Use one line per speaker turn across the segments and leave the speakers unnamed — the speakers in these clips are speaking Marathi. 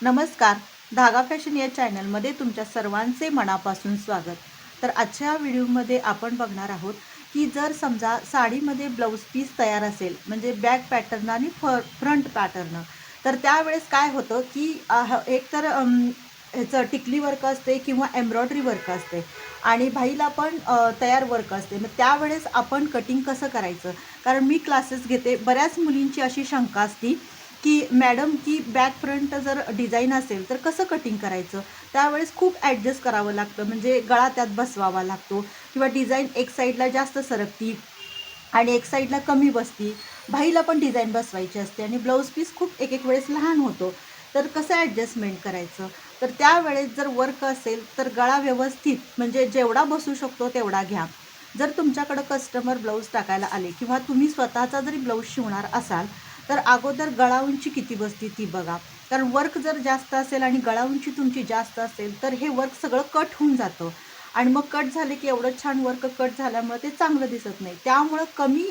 नमस्कार धागा फॅशन या चॅनलमध्ये तुमच्या सर्वांचे मनापासून स्वागत. तर आजच्या व्हिडिओमध्ये आपण बघणार आहोत की जर समजा साडीमध्ये ब्लाऊज पीस तयार असेल म्हणजे बॅक पॅटर्न आणि फ फ्रंट पॅटर्न तर त्यावेळेस काय होतं की एकतर ह्याचं टिकली वर्क असते किंवा एम्ब्रॉयडरी वर्क असते आणि भाईला पण तयार वर्क असते. मग त्यावेळेस आपण कटिंग कसं करायचं? कारण मी क्लासेस घेते बऱ्याच मुलींची अशी शंका असती की मॅडम की बॅक फ्रंट जर डिझाईन असेल तर कसं कटिंग करायचं? त्यावेळेस खूप ॲडजस्ट करावं लागतं. म्हणजे गळा त्यात बसवावा लागतो. किंवा डिझाईन एक साईडला जास्त सरकती आणि एक साईडला कमी बसती. भाईला पण डिझाईन बसवायची असते आणि ब्लाऊज पीस खूप एक एक वेळेस लहान होतो. तर कसं ॲडजस्टमेंट करायचं? तर त्यावेळेस जर वर्क असेल तर गळा व्यवस्थित म्हणजे जेवढा बसू शकतो तेवढा घ्या. जर तुमच्याकडं कस्टमर ब्लाऊज टाकायला आले किंवा तुम्ही स्वतःचा जरी ब्लाऊज शिवणार असाल तर अगोदर गळा उंची किती बसती ती बघा. कारण वर्क जर जास्त असेल आणि गळा उंची तुमची जास्त असेल तर हे वर्क सगळं कट होऊन जातं. आणि मग कट झाले की एवढं छान वर्क कट झाल्यामुळे ते चांगलं दिसत नाही. त्यामुळं कमी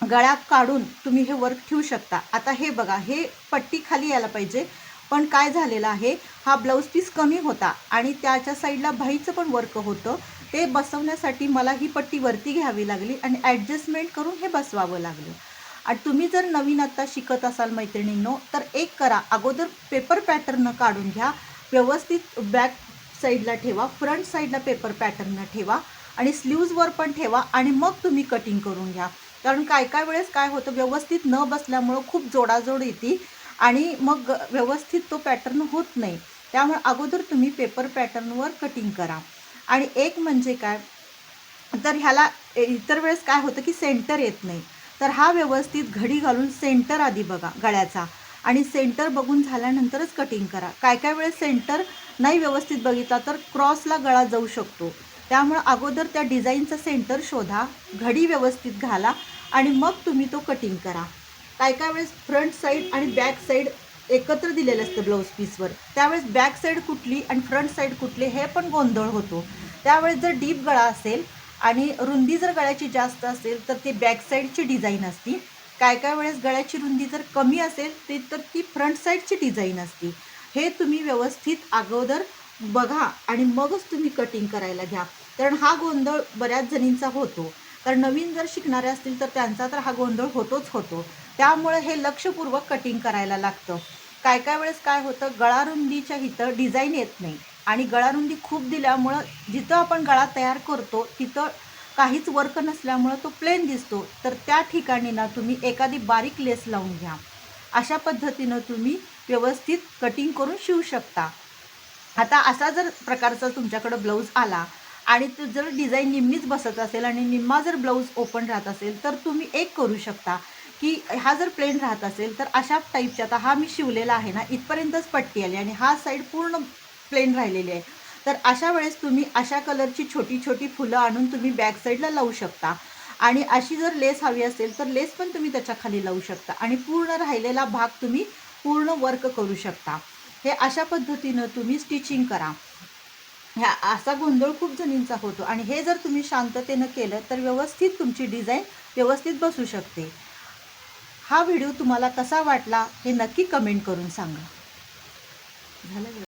गळ्यात काढून तुम्ही हे वर्क ठेवू शकता. आता हे बघा हे पट्टी खाली यायला पाहिजे. पण काय झालेलं आहे हा ब्लाऊज पीस कमी होता आणि त्याच्या साईडला भाईचं पण वर्क होतं. ते बसवण्यासाठी मला ही पट्टी वरती घ्यावी लागली आणि ॲडजस्टमेंट करून हे बसवावं लागलं. आणि तुम्ही जर नवीन आत्ता शिकत असाल मैत्रिणींनो तर एक करा. अगोदर पेपर पॅटर्न काढून घ्या. व्यवस्थित बॅक साईडला ठेवा. फ्रंट साईडला पेपर पॅटर्न ठेवा. आणि स्लीव्जवर पण ठेवा. आणि मग तुम्ही कटिंग करून घ्या. कारण काय काय वेळेस काय होतं व्यवस्थित न बसल्यामुळं खूप जोडाजोड येते. आणि मग व्यवस्थित तो पॅटर्न होत नाही. त्यामुळे अगोदर तुम्ही पेपर पॅटर्नवर कटिंग करा. आणि एक म्हणजे काय तर ह्याला इतर वेळेस काय होतं की सेंटर येत नाही. तर हा व्यवस्थित घडी घालून सेंटर आधी बघा गळ्याचा. आणि सेंटर बघून झाल्यानंतरच कटिंग करा. काय काय वेळेस सेंटर नाही व्यवस्थित बघितला तर क्रॉसला गळा जाऊ शकतो. त्यामुळं अगोदर त्या डिझाईनचा सेंटर शोधा घडी व्यवस्थित घाला आणि मग तुम्ही तो कटिंग करा. काय काय वेळेस फ्रंट साईड आणि बॅक साईड एकत्र दिलेलं असतं ब्लाऊज पीसवर त्यावेळेस बॅक साईड कुठली आणि फ्रंट साईड कुठली हे पण गोंधळ होतो. त्यावेळेस जर डीप गळा असेल आणि रुंदी जर गळ्याची जास्त असेल तर ती बॅक साईडची डिझाईन असती. काय काय वेळेस गळ्याची रुंदी जर कमी असेल ते तर ती फ्रंट साईडची डिझाईन असती. हे तुम्ही व्यवस्थित अगोदर बघा आणि मगच तुम्ही कटिंग करायला घ्या. कारण हा गोंधळ बऱ्याच जणींचा होतो. कारण नवीन जर शिकणारे असतील तर त्यांचा तर हा गोंधळ होतोच होतो. त्यामुळे हे लक्षपूर्वक कटिंग करायला लागतं. काय काय वेळेस काय होतं गळा रुंदीच्या इथं डिझाईन येत नाही. आणि गळारुंदी खूप दिल्यामुळं जिथं आपण गळा तयार करतो तिथं काहीच वर्क नसल्यामुळं तो प्लेन दिसतो. तर त्या ठिकाणी ना तुम्ही एखादी बारीक लेस लावून घ्या. अशा पद्धतीनं तुम्ही व्यवस्थित कटिंग करून शिवू शकता. आता असा जर प्रकारचा तुमच्याकडं ब्लाऊज आला आणि तो जर डिझाईन निम्मीच बसत असेल आणि निम्मा जर ब्लाऊज ओपन राहत असेल तर तुम्ही एक करू शकता की हा जर प्लेन राहत असेल तर अशा टाईपच्या आता हा मी शिवलेला आहे ना इथपर्यंतच पट्टी आली आणि हा साईड पूर्ण प्लेन राहिलेली आहे. तर अशा वेळेस तुम्ही अशा कलरची छोटी छोटी फुलं आणून तुम्ही बॅक साईडला लावू शकता. आणि अशी जर लेस हवी असेल तर लेस पण तुम्ही त्याच्याखाली लावू शकता. आणि पूर्ण राहिलेला भाग तुम्ही पूर्ण वर्क करू शकता. हे अशा पद्धतीनं तुम्ही स्टिचिंग करा. ह्या असा गोंधळ खूप जणींचा होतो. आणि हे जर तुम्ही शांततेनं केलं तर व्यवस्थित तुमची डिझाईन व्यवस्थित बसू शकते. हा व्हिडिओ तुम्हाला कसा वाटला हे नक्की कमेंट करून सांगा. झालं?